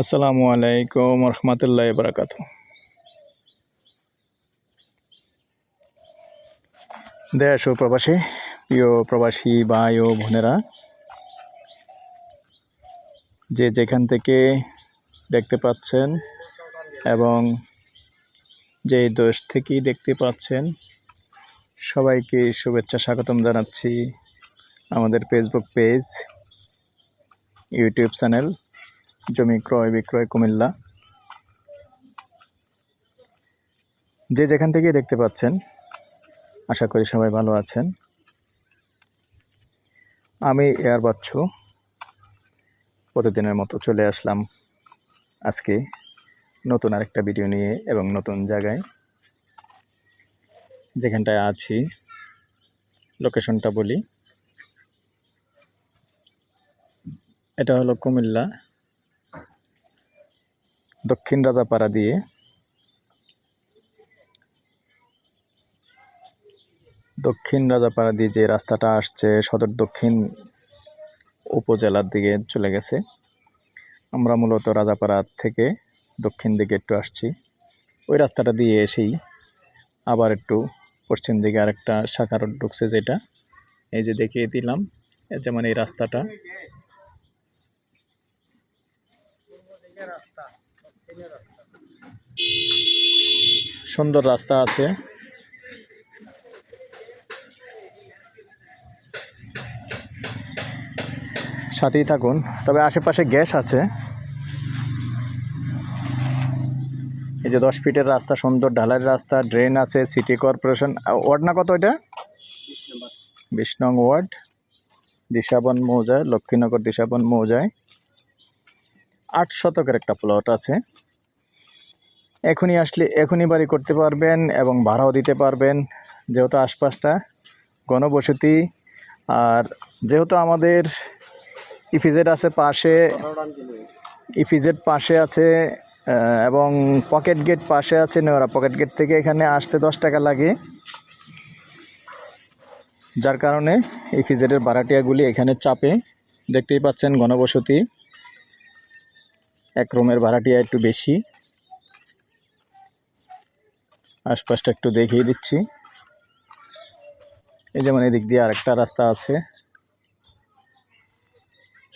আসসালামু আলাইকুম রহমতুল্লাহ বারাকাত দেশ ও প্রবাসী, প্রিয় প্রবাসী ভাই ও বোনেরা, যে যেখান থেকে দেখতে পাচ্ছেন এবং যে দেশ থেকেই দেখতে পাচ্ছেন, সবাইকে শুভেচ্ছা স্বাগতম জানাচ্ছি আমাদের ফেসবুক পেজ ইউটিউব চ্যানেল জমি ক্রয়, বিক্রয়, কুমিল্লা। যে যেখান থেকে দেখতে পাচ্ছেন, আশা করি সবাই ভালো আছেন। আমি এয়ার বাচ্চু। প্রতিদিনের মতো চলে আসলাম আজকে নতুন আরেকটা ভিডিও নিয়ে এবং নতুন জায়গায়। যেখানটায় আছি, লোকেশনটা বলি। এটা হলো কুমিল্লা। দক্ষিণ রাজাপাড়া দিয়ে। দক্ষিণ রাজাপাড়া দিয়ে যে রাস্তাটা আসছে, সদর দক্ষিণ উপজেলার দিকে চলে গেছে। আমরা মূলত রাজাপাড়া থেকে দক্ষিণ দিকে একটু আসছি। ওই রাস্তাটা দিয়ে এসেই আবার একটু পশ্চিম দিকে আরেকটা শাখা রোড ঢুকছে যেটা। এই যে দেখিয়ে দিলাম যেমন এই রাস্তাটা। সুন্দর রাস্তা আছে। সাথেই থাকুন। তবে আশেপাশে গ্যাস আছে। এই যে দশ ফিটের রাস্তা, সুন্দর ঢালাইয়ের রাস্তা, ড্রেন আছে, সিটি কর্পোরেশন। ওয়ার্ড না কত এটা? বিশ নং ওয়ার্ড। দিশাবন মৌজায়, লক্ষ্মীনগর দিশাবন মৌজায়। আট শতকের একটা প্লট আছে। এখনই আসলে, এখনই বাড়ি করতে পারবেন এবং ভাড়াও দিতে পারবেন, যেহেতু আশপাশটা গণবসতি আর যেহেতু আমাদের ইফিজেড আছে পাশে ইফিজেড পাশে আছে এবং পকেট গেট পাশে আছে নেওয়ারা। পকেট গেট থেকে এখানে আসতে দশ টাকা লাগে। যার কারণে ইফিজেডের ভাড়াটিয়াগুলি এখানে চাপে। দেখতেই পাচ্ছেন গণবসতি এক রুমের ভাড়াটিয়া একটু বেশি। আশপাশটা একটু দেখিয়ে দিচ্ছি। এই যেমন এদিক দিয়ে আরেকটা রাস্তা আছে।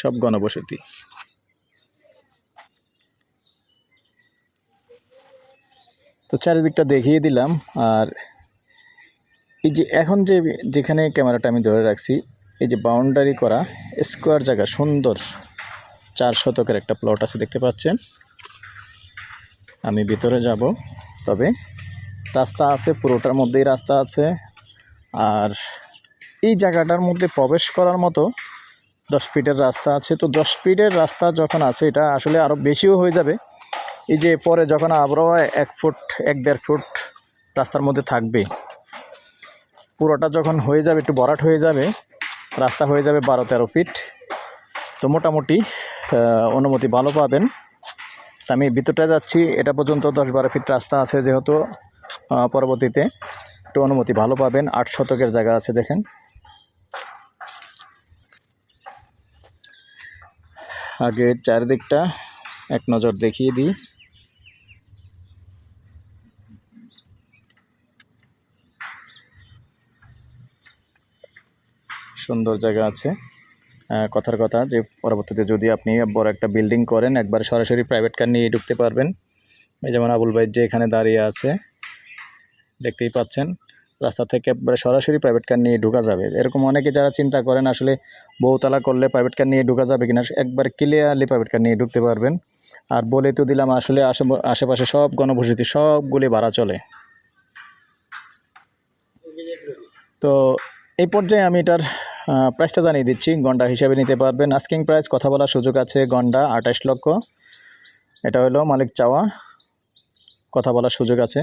সব গণবসতি। তো চারিদিকটা দেখিয়ে দিলাম, আর এই যে এখন যে যেখানে ক্যামেরাটা আমি ধরে রাখছি, এই যে বাউন্ডারি করা স্কোয়ার জায়গা, সুন্দর চার শতকের একটা প্লট আছে, দেখতে পাচ্ছেন? আমি ভিতরে যাব, তবে রাস্তা আছে, পুরোটার মধ্যেই রাস্তা আছে। আর এই জায়গাটার মধ্যে প্রবেশ করার মতো দশ ফিটের রাস্তা আছে। তো দশ ফিটের রাস্তা যখন আছে, এটা আসলে আরও বেশিও হয়ে যাবে। এই যে পরে যখন আবহাওয়া এক ফুট, এক দেড় ফুট রাস্তার মধ্যে থাকবে, পুরোটা যখন হয়ে যাবে, একটু বরাট হয়ে যাবে, রাস্তা হয়ে যাবে বারো তেরো ফিট। তো মোটামুটি অনুমতি ভালো পাবেন। আমি ভিতরটা যাচ্ছি, এটা পর্যন্ত দশ বারো ফিট রাস্তা আছে যেহেতু। পরবর্তীতে একটু অনুমতি ভালো পাবেন। আট শতকের জায়গা আছে, দেখেন। আগে চারিদিকটা এক নজর দেখিয়ে দিই। সুন্দর জায়গা আছে। কথার কথা যে পরবর্তীতে যদি আপনি বড় একটা বিল্ডিং করেন, একবার সরাসরি প্রাইভেট কার নিয়ে ঢুকতে পারবেন। যেমন আবুল ভাই যে এখানে দাঁড়িয়ে আছে। দেখতেই পাচ্ছেন। রাস্তা থেকে একবারে সরাসরি প্রাইভেট কার নিয়ে ঢোকা যাবে। এরকম অনেকে যারা চিন্তা করেন আসলে বহুতলা করলে প্রাইভেট কার নিয়ে ঢোকা যাবে কিনা, একবার ক্লিয়ারলি প্রাইভেট কার নিয়ে ঢুকতে পারবেন। আর বলে তো দিলাম আসলে আশে- আশেপাশে সব গণবসতি সবগুলি ভাড়া চলে। তো এই পর্যায়ে আমি এটার প্রাইসটা জানিয়ে দিচ্ছি। গন্ডা হিসাবে নিতে পারবেন। আস্কিং প্রাইস কথা বলার সুযোগ আছে গন্ডা, আঠাশ লক্ষ। এটা হলো মালিক চাওয়া। কথা বলার সুযোগ আছে।